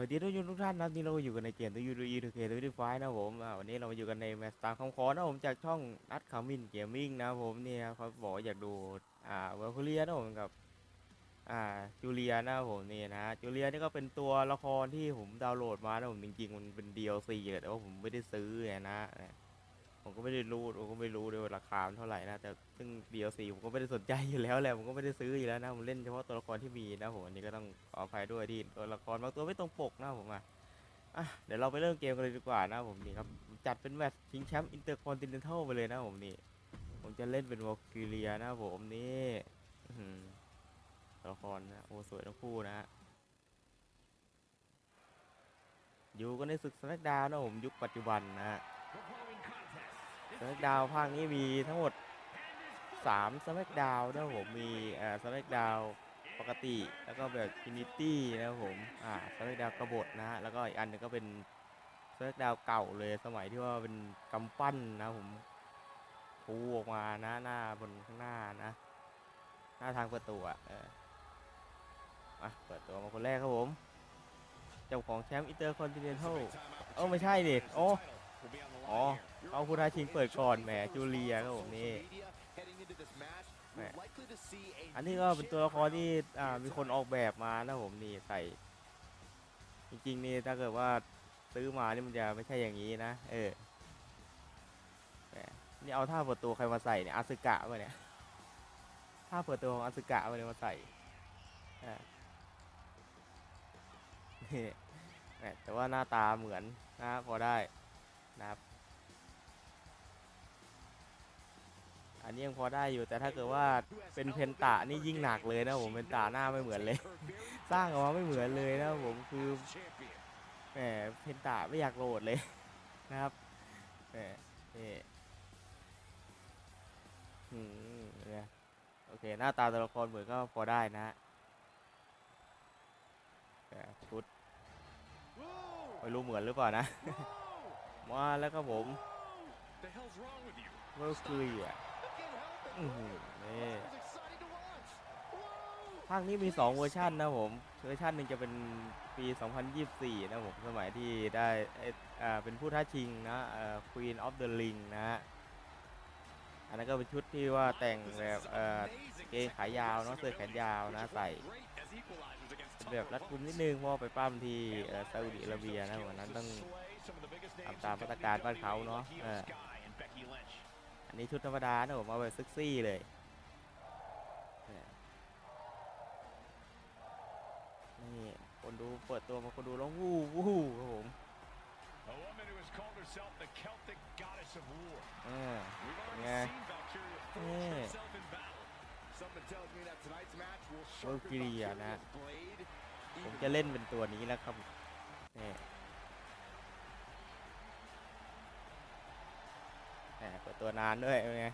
วัสดีทุกทุกท่านนะครับนี่เราอยู่กันในเกมตัวยูดูอีทูเคตัวยูไฟนะผมวันนี้เรามาอยู่กันในแมตช์ตามคำขอนะครับผมจากช่องนัดคามินเกมมิ่งนะผมเนี่ยเขาบอกว่าอยากดูอ่าเวอร์คูเลียนะผมกับอ่าจูเลียนะผมนี่นะจูเลียนี่ก็เป็นตัวละครที่ผมดาวน์โหลดมานะผมจริงๆมันเป็น DLC แหละแต่ว่าผมไม่ได้ซื้อนะ ผมก็ไม่ได้รู้ผมก็ไม่รู้ด้วยราคาเท่าไหร่นะแต่ซึ่ง DLC ผมก็ไม่ได้สนใจอยู่แล้วแหละผมก็ไม่ได้ซื้ออยู่แล้วนะผมเล่นเฉพาะตัวละครที่มีนะผมอันนี้ก็ต้องขออภัยด้วยที่ตัวละครบางตัวไม่ตรงปกนะผมอะอะเดี๋ยวเราไปเริ่มเกมกันเลยดีกว่านะผมนี่ครับจัดเป็นแมตช์ชิงแชมป์อินเตอร์คอนติเนนทัลไปเลยนะผมนี่ผมจะเล่นเป็นวอลคิเลียนะผมนี่ตัวละครนะโอ้สวยทั้งคู่นะฮะอยู่กันในศึกสแนกดาวนะผมยุคปัจจุบันนะฮะ สแมกดาวภาคนี้มีทั้งหมด3สแมกดาวนะครับผมมีอ่าสแมกดาวปกติแล้วก็แบบฟินิตี้นะครับผมอ่าสแมกดาวกระบฏนะฮะแล้วก็อีกอันหนึงก็เป็นสแมกดาวเก่าเลยสมัยที่ว่าเป็นกำปั้นนะผมพูออกมานะหน้าบนข้างหน้านะหน้าทางเประตูอะเออมาเปิดตัวมาคนแรกครับผมเจ้าของแชมป์อินเตอร์คอนติเนนทัลเออไม่ใช่ดิโอ้ อ๋อเอาผู้ท้าชิงเปิดก่อนแหมจูเลียครับผมนี่แหมอันนี้ก็เป็นตัวละครที่มีคนออกแบบมานะผมนี่ใส่ จริงๆนี่ถ้าเกิดว่าซื้อมานี่มันจะไม่ใช่อย่างนี้นะ เออแหมนี่เอาท่าเปิดตัวใครมาใส่เนี่ยอาสึกะมาเนี่ยท่าเปิดตัวของอาสึกะมาเนี่ยมาใส่อ่านี่แหมแต่ว่าหน้าตาเหมือนนะพอได้นะครับ อันนี้ยังพอได้อยู่แต่ถ้าเกิดว่าเป็นเพนตะนี่ยิ่งหนักเลยนะผมเพนตะหน้าไม่เหมือนเลย สร้างออกมาไม่เหมือนเลยนะผมคือแหมเพนตะไม่อยากโหลดเลยนะครับแหมนี่อืมเนี่ยโอเคหน้าตาตัวละครเหมือนก็พอได้นะแต่ชุดไม่รู้เหมือนหรือเปล่านะมาแล้วครับผมเว อร์คุยอะอื้อหือนี่ภาคนี้มี 2 เวอร์ชันนะผม เวอร์ชันหนึ่งจะเป็นปี 2024 นะผม สมัยที่ได้เอ่ออ่าเป็นผู้ท้าชิงนะเอ่อ Queen of the Ring นะฮะอันนั้นก็เป็นชุดที่ว่าแต่งแบบเอ่อเกงขายาวเนาะเสื้อแขนยาวนะใส่เป็นแบบรัดกุมนิดนึงเพราะว่าไปปั้มที่เอ่อซาอุดิอาระเบียนะวันนั้นต้องทำตามมาตรการบ้านเขาเนาะเออันนี้ชุดธรรมดานะผมเอาไปซิกซี่เลยนี่คนดูเปิดตัวมาคนดูร้องวู้วู้ครับผมเออไงเออเบอร์กิเรียนะผมจะเล่นเป็นตัวนี้แล้วครับเนี่ย แหมเปิดตัวนานด้วยไง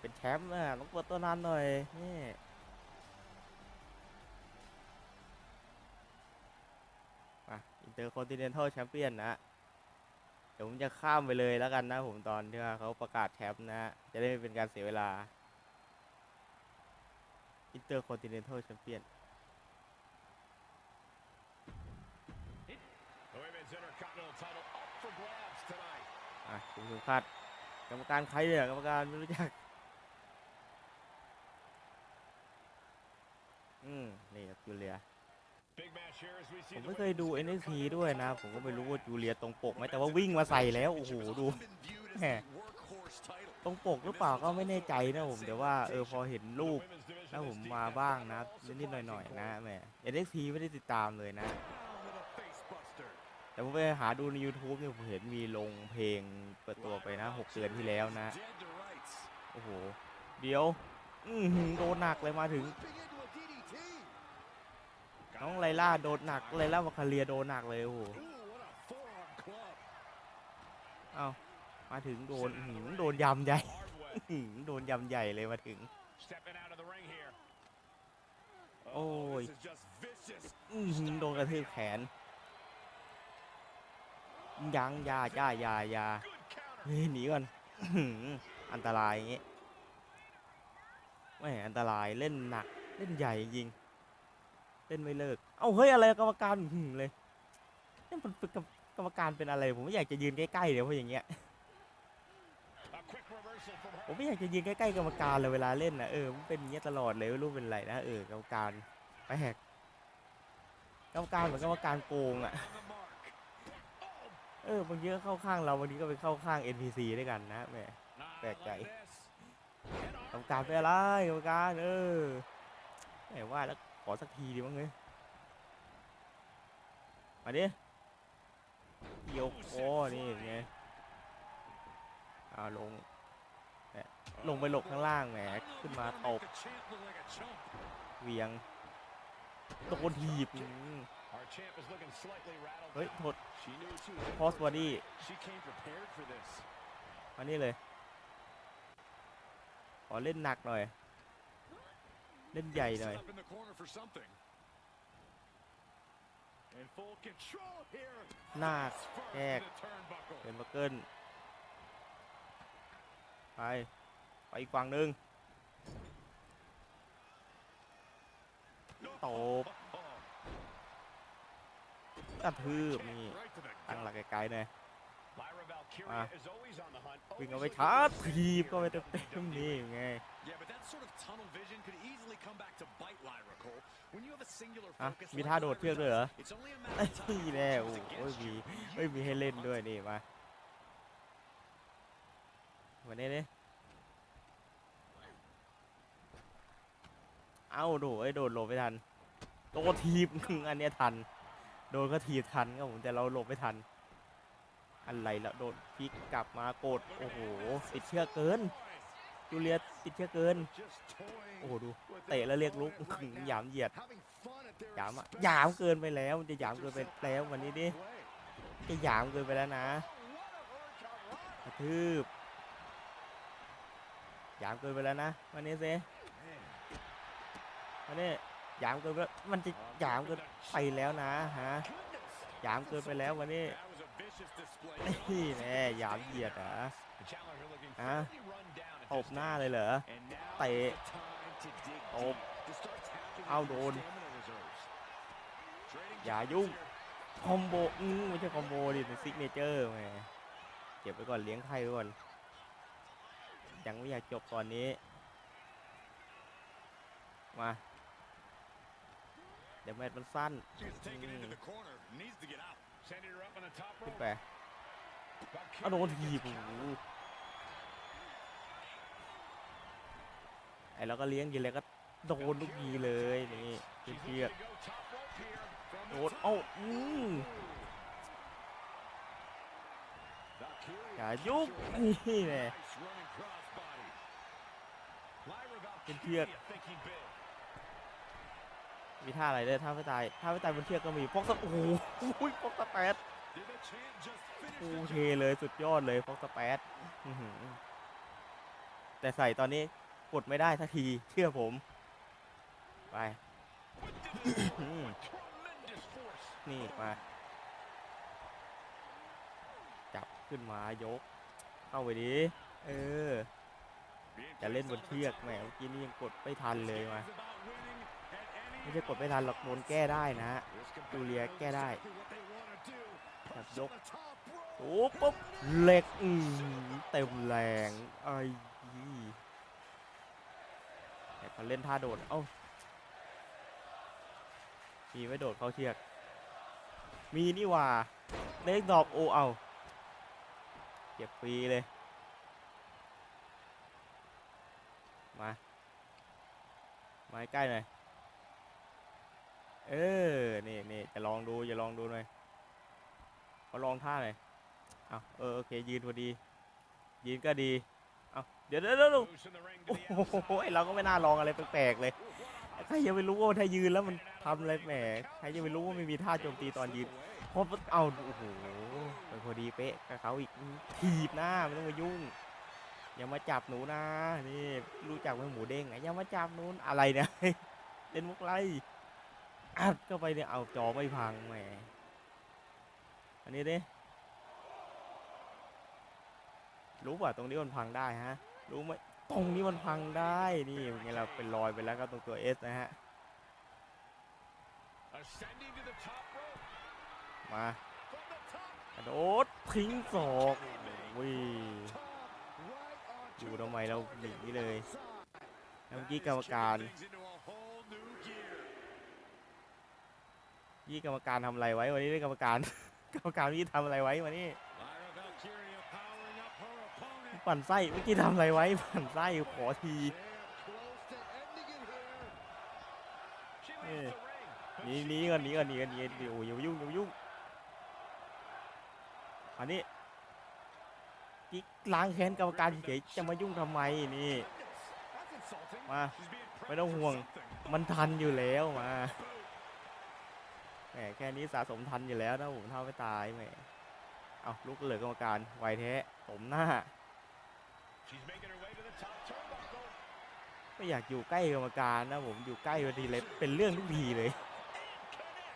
เป็นแชมป์อะต้องเปิดตัวนานหน่อยนี่มาอินเตอร์คอนติเนนทัลแชมเปี้ยนนะเดี๋ยวผมจะข้ามไปเลยแล้วกันนะผมตอนที่เขาประกาศแชมป์นะ จะได้ไม่เป็นการเสียเวลาอินเตอร์คอนติเนนทัลแชมเปี้ยน อะคุณสุพัฒกรรมการใครเนี่ยกรรมการไม่รู้จัก อืมนี่ครับจูเลีย ผมไม่เคยดู NXT ด้วยนะ ผมก็ไม่รู้ว่าจูเลียตรงปกไหมแต่ว่าวิ่งมาใส่แล้ว โอ้โห ดูแหมตรงปกหรือเปล่าก็ไม่แน่ใจนะผมแต่ว่าเออพอเห็นรูป Women's division แล้วผมมาบ้างนะนิดๆหน่อยๆนะแหม NXT ไม่ได้ติดตามเลยนะ แต่ผมไปหาดูใน YouTube เนี่ยผมเห็นมีลงเพลงเปิดตัวไปนะหกเดือนที่แล้วนะ โอ้โห เดี๋ยว อือหือโดนหนักเลยมาถึง น้องไลล่าโดนหนักไลล่าวาคาเลียโดนหนักเลยโอ้โหเอ้ามาถึงโดนหือโดนยำใหญ่หือโดนยำใหญ่เลยมาถึง Stepping out of the ring here. Oh, this is just vicious. อื้อหือโดนกระทืบแขน ยังยาจ้ายายาหนีก่อนอันตรายอย่างงี้ไม่อันตรายเล่นหนักเล่นใหญ่จริงเล่นไม่เลิก เอ้าเฮ้ยอะไรกรรมการหึ่มเลยนี่มันเป็นกรรมการเป็นอะไร ผมไม่อยากจะยืนใกล้ๆเดี๋ยวเพราะอย่างเงี้ยผมไม่อยากจะยืนใกล้ๆกรรมการเลยเวลาเล่นนะเออมันเป็นอย่างเงี้ยตลอดเลยรู้เป็นไรนะเออกรรมการไปแหกกรรมการเหมือนกรรมการโกงอะ เออบางทีก็เข้าข้างเราบางทีก็ไปเข้าข้าง NPC ด้วยกันนะแหม Nah, Back like guy. this. กรรมการเป็นอะไรกรรมการเออแหมว่าแล้วขอสักทีดีมั้งเงยมาดิเกี่ยวคอนี่ไงเอาลงแหมลงไปหลบข้างล่างแหมขึ้นมาตบเวียงโดนถีบ อืม Our champ is looking slightly rattled. เฮ้ยโทษ She knew she was in พอส for บอ it. ดี้ She came prepared for this. มานี่เลย ขอเล่นหนักหน่อย เล่นใหญ่หน่อย Set up in the corner for something. In full control here. หน้า First แยก to the turnbuckle. เป็นบักเกิลไป ไปอีกฝั่งหนึ่งตบ กระทืบนี่ Right to the ตั้งหลั gut. กไกลๆหน่อย Lyra Valkyria Ah. is always on the hunt. วิ่ง always เอาไป looking ชาร์จ for ถีบ here ก็ไป in เต็ม WWE. ๆนี่ไง Yeah, but that sort of tunnel vision could easily come back to bite Lyra Cole. When you have a singular อะ focus มี like ท่าโดด Lyra เชือกด้วยเหรอ does, it's only a matter of time นี่ before แน่ it โอ้ goes โห against มี you. ไม่มีให้เล่นด้วยนี่มาวันนี้นี่เอ้าโดดไอ้ยโดดหลบไม่ทันโดนทีบอันเนี้ยทัน โดนก็ทีทันครับผมแต่เราหลบไม่ทัน อะไรละโดนพลิกกลับมากดโอ้โหติดเชือกเกินจูเลียติดเชือกเกิน โอ้โหดูเตะแล้วเรียกลุกหยามเหยียดหยามอะหยามเกินไปแล้วมันจะหยามเกินไปแล้ววันนี้ดิจะหยามเกินไปแล้วนะกระทืบหยามเกินไปแล้วนะวันนี้สิ Man. วันนี้ ยามเกินไปวมันจะยามเกินไปแล้วนะฮะยามเกินไปแล้ววันนี้นี่แม่ยามเหยียดอะอะตบหน้าเลยเหรอเตะตบเอาโดน อย่ายุ่งคอมโบไม่ใช่คอมโบดิเป็นซิกเนเจอร์แหมเก็บไว้ก่อนเลี้ยงไข่ก่อน ยังไม่อยากจบตอนนี้ มา เดี๋ยวแมตช์มันสั้น Gets taken into Mm. the corner. Needs to get out. Sending her up on the top ขึ้น rope. ไปเอาโดนทีบโอ้โหไอ้เราก็เลี้ยงกินเลยก็โดนทุกทีเลยนี่ She's เชื looking อก to go top rope here from โด the น top. เอ้าอืม Valkyria อย่ายุ่งนี่แน่ Nice running crossbody. Lyra เป็นเชือก Valkyria thinking big. มีท่าอะไรด้วยท่าไม่ตายท่าไม่ตายบนเชือกก็มีฟอกสโอ้โหฟอกสแปดโอเคเลยสุดยอดเลยฟอกสแปดแต่ใส่ตอนนี้กดไม่ได้สักทีเชื่อผม ไป นี่มาจับขึ้นมายก เข้าไปดิเออจะเล่นบนเชือกแหมเมื่อกี้นี่ยังกดไม่ทันเลยมา ไม่ใช่กดไม่ทันหรอกโดนแก้ได้นะดูเลียแก้ได้ exactly what they wanna do. จับยกโอ้ปุ๊บเหล็กเต็มแรงไอ้แต่เขาเล่นท่าโดดเอ้ามีไม่โดดเข้าเชือก มีนี่หว่าเล็กดอกโอเอาเก็บฟรีเลย มา มาใกล้หน่อย เออ นี่นี่จะลองดูจะลองดูหน่อยขอลองท่าหน่อยเอาเออโอเคยืนพอดี ยืนก็ดี เอาเดี๋ยวเดี๋ยวเดี๋ยวโอ้โหเราก็ไม่น่าลองอะไรแปลกๆเลย ใครจะไปรู้ว่าถ้ายืนแล้วมันทำอะไรแหม ใครจะไปรู้ว่าไม่มีท่าโจมตีตอนยืนพอเอาโอ้โหไปพอดีเป๊ะกับเขาอีกถีบหน้าไม่ต้องมายุ่ง อย่ามาจับหนูนะ นี่รู้จักไหมหมูเด้งไงอย่ามาจับนู้นอะไรเนี่ยเล่นมุกไร อัดเข้าไปเนี่ยเอาจอไม่พังแหมอันนี้ดิรู้ป่ะตรงนี้มันพังได้ฮะ รู้ไหมตรงนี้มันพังได้นี่เป็นไงเราเป็นรอยไปแล้วครับตรงตัวเอสนะฮะมากระโดดทิ้งศอกโอ้ย Right ดู onto ทำไมเราหนีเลยเมื่อกี้กรรมการ ยี่กรรมการทำอะไรไว้วันนี้ได้กรรมการกรรมการยี่ทำอะไรไว้วันนี้ปั่นไส้เมื่อกี้ทำอะไรไว้ปั่นไส้ขอทีนี she หนีก่อนหนีก่อนหนีก่อนหนีก่อนโอ้ยอย่ายุ่งอย่ายุ่งอันนี้กิ๊กล้างแค้นกรรมการเฉยจะมายุ่งทำไมนี่มาไม่ต้องห่วงมันทันอยู่แล้วมา ค่นี้สะสมทันอยู่แล้วนะผมเท่าไม่ตายแหมเอาลุกเหลือกรรมการไวแท้ผมหน้า ไม่อยากอยู่ใกล้กรรมการนะผมอยู่ใกล้พอดีเลยเป็นเรื่องทุกทีเลย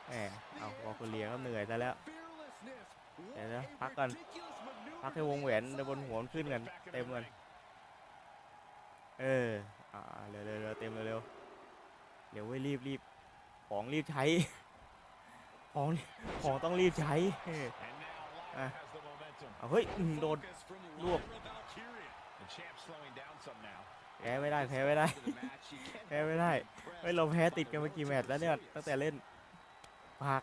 แหมเอาวอลคุเลียก็เหนื่อยซะแล้วเดี๋ยวนะพักก่อนพักให้วงแหวนในบนหัวมันขึ้นกันเต็มกันเอออ่าเร็วเร็วเร็วเต็มเร็วเร็วเดี๋ยวเว้ยรีบรีบของรีบใช้ ของของต้องรีบใช้เออ And now Lyra Ah. has the momentum. เฮ้ยโดนลวกแพ้ไม่ได้แพ้ไม่ได้แพ้ไม่ได้ impress เฮ้ยเราแพ้ติดกันมากี่แมตช์แล้วเนี่ยตั้งแต่เล่นพัก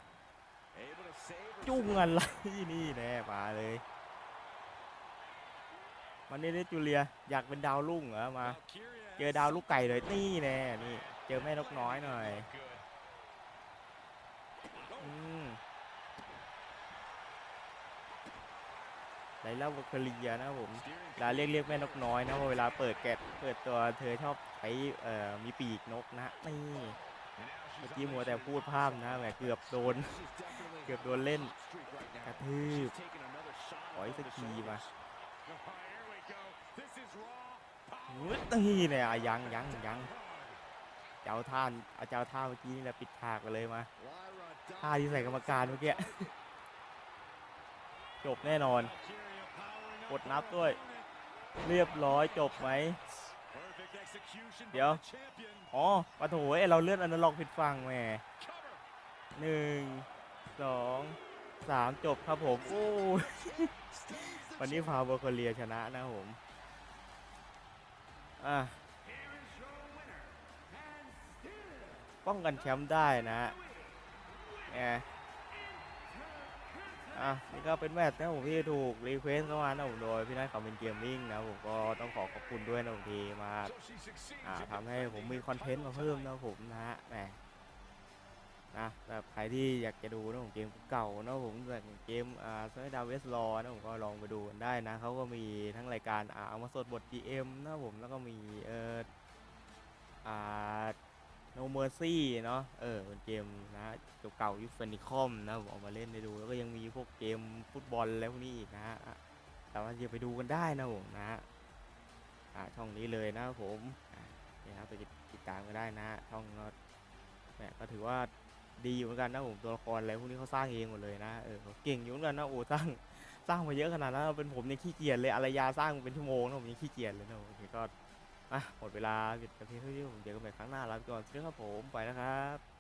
จุ้งอะไรนี่แน่มาเลยมันนี่นี่จูเลียอยากเป็นดาวรุ่งเหรอมา เจอดาวลูกไก่เลยนี่แน่นี่เจอแม่นกน้อยหน่อย Good. อืม ไลล่าวอลคเลียนะผม steering เวลาเรียกเรียกแม่นกน้อยนะเพราะเวลาเปิดแกะเปิดตัวเธอชอบใช้เอ่อมีปีกนกนะนี่ And now เมื่อ she's กี้มัวแต่พูดภาพนะแหมเกือบโดน She's definitely เกือบโดนเล่น hot streak right now. กระทืบ She's taking another shot ขออีก above สัก the ทีมา shoulders. Oh, here we go. This is raw. อุ๊ยนี่เนี่ยอะยังยังยังเจ้าท่านเอาเจ้าท่าเมื่อกี้นี่แหละปิดฉากไปเลยมา Lyra ท่าที่ใส่กรรมการเมื่อกี้จบแน่นอน Valkyria powering up กดนับ her ด้วย opponent. เรียบร้อยจบไหม Perfect execution by เดี๋ยว the champion. อ๋อปะโถเอ้ยเราเลื่อนอนาล็อกผิดฝั่งแหม Cover. หนึ่งสองสามจบครับผมโอ้ยวันนี้ฟาวเบอร์โคเลียชนะนะผม อะป้องกันแชมป์ได้นะแหม อะนี่ก็เป็นแมตช์นะผมที่ถูกรีเควสเข้ามานะผมโดยพี่นัทเขาเป็นเกมมิ่งนะผมก็ต้องขอขอบคุณด้วยนะผมทีมาอ่าทำให้ผมมีคอนเทนต์มาเพิ่มนะผมนะฮะแหมนะแบบใครที่อยากจะดูนะผมเกมเก่านะผมแบบเกมอ่าซอยดาวเวสลอนะผมก็ลองไปดูกันได้นะเขาก็มีทั้งรายการอ่าเอามาสดบท GM นะผมแล้วก็มีเอออ่า No Mercy เนาะเออเป็นเกมนะเก่าๆยุคเฟนิคอมนะผมเอามาเล่นให้ดู แล้วก็ยังมีพวกเกมฟุตบอลแล้วพวกนี้อีกนะฮะอะสามารถจะไปดูกันได้นะผมนะฮะช่องนี้เลยนะผมนี่ครับไปติดตามกันได้นะช่องก็แหมก็ถือว่าดีอยู่เหมือนกันนะผมตัวละครอะไรพวกนี้เขาสร้างเองหมดเลยนะเออเก่งอยู่เหมือนกันนะโอ้สร้างสร้างมาเยอะขนาดนั้นเป็นผมยังขี้เกียจเลยอารยาสร้างเป็นชั่วโมงนะผมยังขี้เกียจเลยนะโอเคก็ อะหมดเวลาปิดแต่เพียงเท่านี้ผมเจอกันใหม่ครั้งหน้าลาไปก่อนสวัสดีครับผมไปแล้วครับ